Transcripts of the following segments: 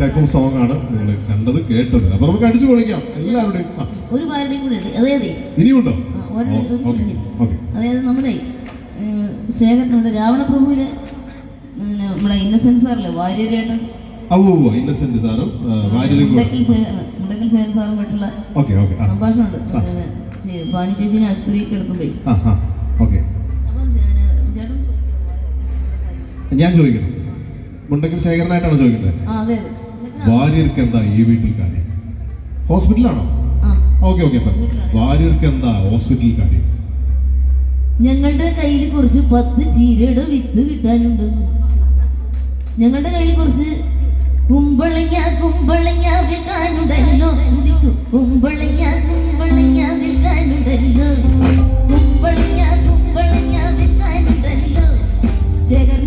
Type of song ആണ് നിങ്ങൾ കണ്ടത് കേട്ടത്. അപ്പൊ നമുക്ക് അടിച്ചു പൊളിക്കാം. എല്ലാവരുടെയും ഒരു കൂടെ അതായത് ഇനിയുണ്ടോ? അതായത് നമ്മുടെ ശേഖർ നമ്മുടെ രാവണപ്രഭുവിലെ നമ്മുടെ ഇന്നസെൻസ് സാറല്ലേ വാര്യരേട്ടൻ. ഇന്നസെന്റ് സാറും മുണ്ടക്കൽ ശേഖർ സാറുമായിട്ടുള്ള സംഭാഷണമുണ്ട്. ഭാനു ചേച്ചിനെ എടുക്കുമ്പോഴേ ഞാൻ- ചോദിക്കണം മുണ്ടക്കൽ ശേഖരനായിട്ടാണ് ചോദിക്കേണ്ടത് ഭാര്യർക്ക് എന്താ ഈ വീട്ടിൽ കാര്യം? ഹോസ്പിറ്റലാണോ? ഓക്കെ ഓക്കെ ഭാര്യർക്ക് എന്താ ഹോസ്പിറ്റലിൽ കാര്യം? ഞങ്ങളുടെ കയ്യിൽ കുറച്ച് പത്ത് ചീരയുടെ വിത്ത് കിട്ടാനുണ്ട്. ഞങ്ങളുടെ കയ്യിൽ കുറച്ച് കുമ്പളങ്ങ കുമ്പളങ്ങ വിൽക്കാനുണ്ടല്ലോ. കുമ്പളങ്ങ കുമ്പളങ്ങ വിൽക്കാനുണ്ടല്ലോ. കുമ്പളങ്ങ കുമ്പളങ്ങ വിൽക്കാനുണ്ടല്ലോ. ജഗന്നു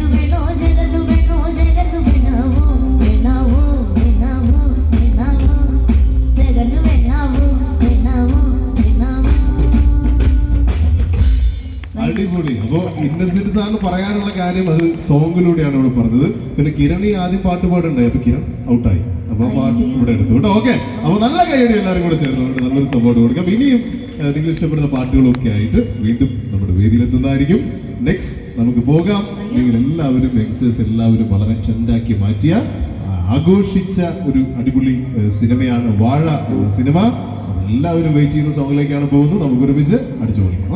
അടിപൊളി. അപ്പോ ഇന്നസെന്റ് സാറിന് പറയാനുള്ള കാര്യം അത് സോങ്ങിലൂടെയാണ് ഇവിടെ പറഞ്ഞത്. പിന്നെ കിരണി ആദ്യം പാട്ട് പാടുണ്ടായി. അപ്പൊ കിരൺ ഔട്ടായി. അപ്പൊ ആ പാട്ട് ഇവിടെ എടുത്തു. കേട്ടോ? ഓക്കെ. അപ്പൊ നല്ല കൈയടി എല്ലാവരും കൂടെ ചേർന്നുകൊണ്ട് നല്ലൊരു സപ്പോർട്ട് കൊടുക്കാം. ഇനിയും നിങ്ങൾ ഇഷ്ടപ്പെടുന്ന പാട്ടുകളൊക്കെ ആയിട്ട് വീണ്ടും നമ്മുടെ വേദിയിലെത്തുന്നതായിരിക്കും. നെക്സ്റ്റ് നമുക്ക് പോകാം. നിങ്ങൾ എല്ലാവരും യങ്സ്റ്റേഴ്സ് എല്ലാവരും വളരെ ട്രെൻഡാക്കി മാറ്റിയ ആഘോഷിച്ച ഒരു അടിപൊളി സിനിമയാണ് വാഴ എന്ന സിനിമ. എല്ലാവരും വെയിറ്റ് ചെയ്യുന്ന സോങ്ങിലേക്കാണ് പോകുന്നത്. നമുക്ക് ഒരുമിച്ച് അടിച്ചു പൊളിക്കാം